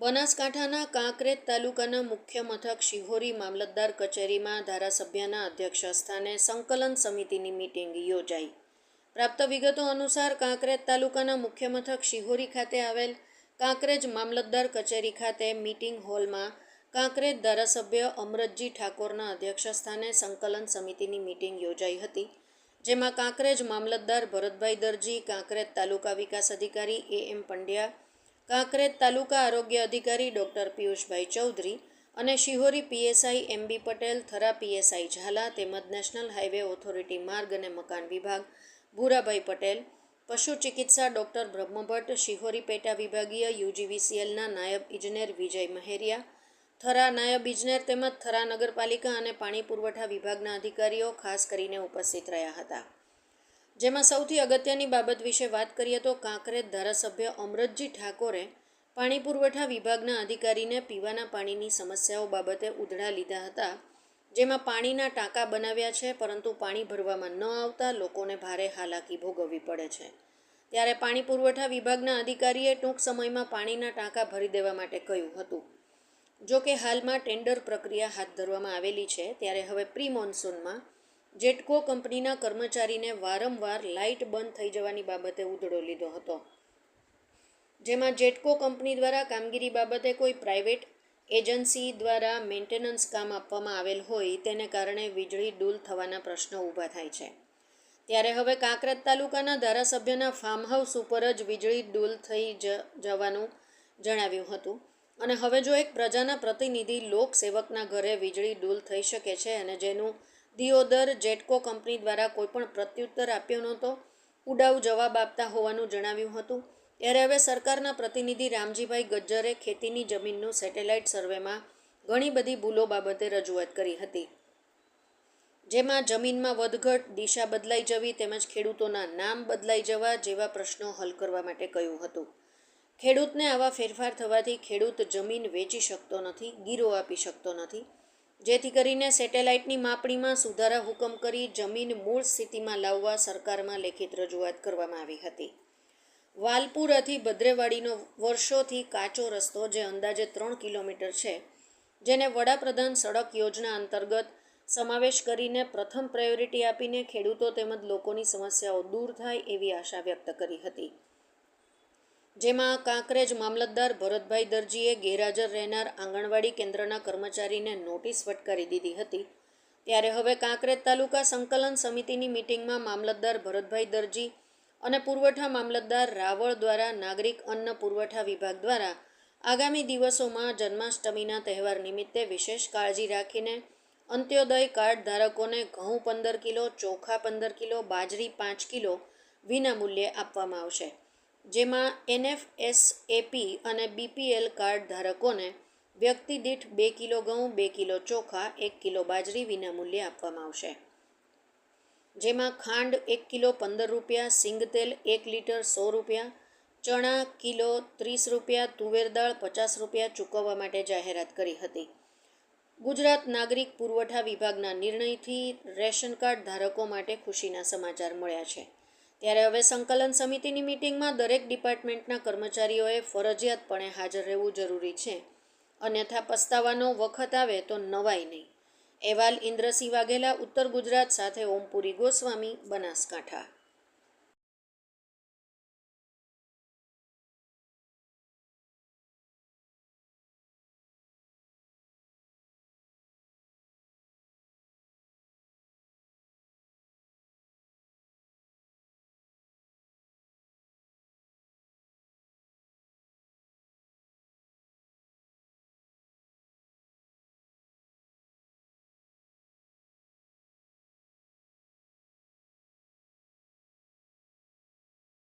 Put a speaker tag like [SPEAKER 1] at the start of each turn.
[SPEAKER 1] બનાસકાંઠાના કાંકરેજ તાલુકાના મુખ્ય મથક શિહોરી મામલતદાર કચેરીમાં ધારાસભ્યના અધ્યક્ષ સ્થાને સંકલન સમિતિની મીટિંગ યોજાઈ. પ્રાપ્ત વિગતો અનુસાર કાંકરેજ તાલુકાના મુખ્ય મથક શિહોરી ખાતે આવેલ કાંકરેજ મામલતદાર કચેરી ખાતે મિટિંગ હોલમાં કાંકરેજ ધારાસભ્ય અમરતજી ઠાકોરના અધ્યક્ષ સ્થાને સંકલન સમિતિની મીટિંગ યોજાઈ હતી, જેમાં કાંકરેજ મામલતદાર ભરતભાઈ દરજી, કાંકરેજ તાલુકા વિકાસ અધિકારી એ એમ પંડ્યા કાંકરેજ તાલુકા આરોગ્ય અધિકારી ડૉક્ટર પિયુષભાઈ ચૌધરી અને Shihori PSI MB Patel, Thara PSI Zala તેમજ નેશનલ હાઈવે ઓથોરિટી માર્ગ અને મકાન વિભાગ, ભૂરાભાઈ પટેલ, પશુ ચિકિત્સા ડૉક્ટર બ્રહ્મભટ્ટ, શિહોરી પેટા વિભાગીય યુજીવીસીએલના નાયબ ઇજનેર વિજય મહેરિયા, થરા નાયબ ઇજનેર તેમજ થરા નગરપાલિકા અને પાણી પુરવઠા વિભાગના અધિકારીઓ ખાસ કરીને ઉપસ્થિત રહ્યા હતા. જેમાં સૌથી અગત્યની બાબત વિશે વાત કરીએ તો કાંકરેજ ધારાસભ્ય અમરતજી ઠાકોરે પાણી પુરવઠા વિભાગના અધિકારીને પીવાના પાણીની સમસ્યાઓ બાબતે ઉધડા લીધા હતા, જેમાં પાણીના ટાંકા બનાવ્યા છે, પરંતુ પાણી ભરવામાં ન આવતા લોકોને ભારે હાલાકી ભોગવવી પડે છે. ત્યારે પાણી પુરવઠા વિભાગના અધિકારીએ ટૂંક સમયમાં પાણીના ટાંકા ભરી દેવા માટે કહ્યું હતું. જો કે હાલમાં ટેન્ડર પ્રક્રિયા હાથ ધરવામાં આવેલી છે, ત્યારે હવે પ્રી મોન્સૂનમાં જેટકો કંપનીના કર્મચારીને વારંવાર લાઇટ બંધ થઈ જવાની બાબતે ઉધડો લીધો હતો. જેમાં જેટકો કંપની દ્વારા કામગીરી બાબતે કોઈ પ્રાઇવેટ એજન્સી દ્વારા મેન્ટેનન્સ કામ આપવામાં આવેલ હોય તેને કારણે વીજળી ડૂલ થવાના પ્રશ્નો ઊભા થાય છે. ત્યારે હવે કાંકરેજ તાલુકાના ધારાસભ્યના ફાર્મ હાઉસ ઉપર જ વીજળી ડૂલ થઈ જવાનું જણાવ્યું હતું. અને હવે જો એક પ્રજાના પ્રતિનિધિ લોકસેવકના ઘરે વીજળી ડૂલ થઈ શકે છે અને જેનું દિયોદર જેટકો કંપની દ્વારા કોઈપણ પ્રત્યુત્તર આપ્યો નહોતો. ઉડાઉ જવાબ આપતા હોવાનું જણાવ્યું હતું. ત્યારે હવે સરકારના પ્રતિનિધિ રામજીભાઈ ગજ્જરે ખેતીની જમીનનું સેટેલાઇટ સર્વેમાં ઘણી બધી ભૂલો બાબતે રજૂઆત કરી હતી. જેમાં જમીનમાં વધઘટ, દિશા બદલાઈ જવી તેમજ ખેડૂતોના નામ બદલાઈ જવા જેવા પ્રશ્નો હલ કરવા માટે કહ્યું હતું. ખેડૂતને આવા ફેરફાર થવાથી ખેડૂત જમીન વેચી શકતો નથી, ગીરો આપી શકતો નથી. જેથી કરીને સેટેલાઇટની માપણીમાં સુધારા હુકમ કરી જમીન મૂળ સ્થિતિમાં લાવવા સરકારમાં લેખિત રજૂઆત કરવામાં આવી હતી. વાલપુરાથી ભદ્રેવાડીનો વર્ષોથી કાચો રસ્તો જે અંદાજે ત્રણ કિલોમીટર છે, જેને વડાપ્રધાન સડક યોજના અંતર્ગત સમાવેશ કરીને પ્રથમ પ્રાયોરિટી આપીને ખેડૂતો તેમજ લોકોની સમસ્યાઓ દૂર થાય એવી આશા વ્યક્ત કરી હતી. જેમાં કાંકરેજ મામલતદાર ભરતભાઈ દરજીએ ગેરહાજર રહેનાર આંગણવાડી કેન્દ્રના કર્મચારીને નોટિસ ફટકારી દીધી હતી. ત્યારે હવે કાંકરેજ તાલુકા સંકલન સમિતિની મિટિંગમાં મામલતદાર ભરતભાઈ દરજી અને પુરવઠા મામલતદાર રાવળ દ્વારા નાગરિક અન્ન પુરવઠા વિભાગ દ્વારા આગામી દિવસોમાં જન્માષ્ટમીના તહેવાર નિમિત્તે વિશેષ કાળજી રાખીને અંત્યોદય કાર્ડ ધારકોને ઘઉં પંદર કિલો, ચોખા પંદર કિલો, બાજરી પાંચ કિલો વિના મૂલ્યે આપવામાં આવશે. જેમાં એનએફએસએપી અને બીપીએલ કાર્ડ ધારકોને વ્યક્તિ દીઠ બે કિલો ઘઉં, બે કિલો ચોખા, એક કિલો બાજરી વિનામૂલ્યે આપવામાં આવશે. જેમાં ખાંડ એક કિલો પંદર રૂપિયા સિંગતેલ એક લીટર સો રૂપિયા, ચણા કિલો ત્રીસ રૂપિયા, તુવેર દાળ પચાસ રૂપિયા ચૂકવવા માટે જાહેરાત કરી હતી. ગુજરાત નાગરિક પુરવઠા વિભાગના નિર્ણયથી રેશન કાર્ડ ધારકો માટે ખુશીના સમાચાર મળ્યા છે. ત્યારે હવે સંકલન સમિતિની મિટિંગમાં દરેક ડિપાર્ટમેન્ટના કર્મચારીઓએ ફરજિયાતપણે હાજર રહેવું જરૂરી છે. અન્યથા પસ્તાવાનો વખત આવે તો નવાય નહીં. અહેવાલ ઇન્દ્રસિંહ વાઘેલા, ઉત્તર ગુજરાત સાથે ઓમપુરી ગોસ્વામી, બનાસકાંઠા.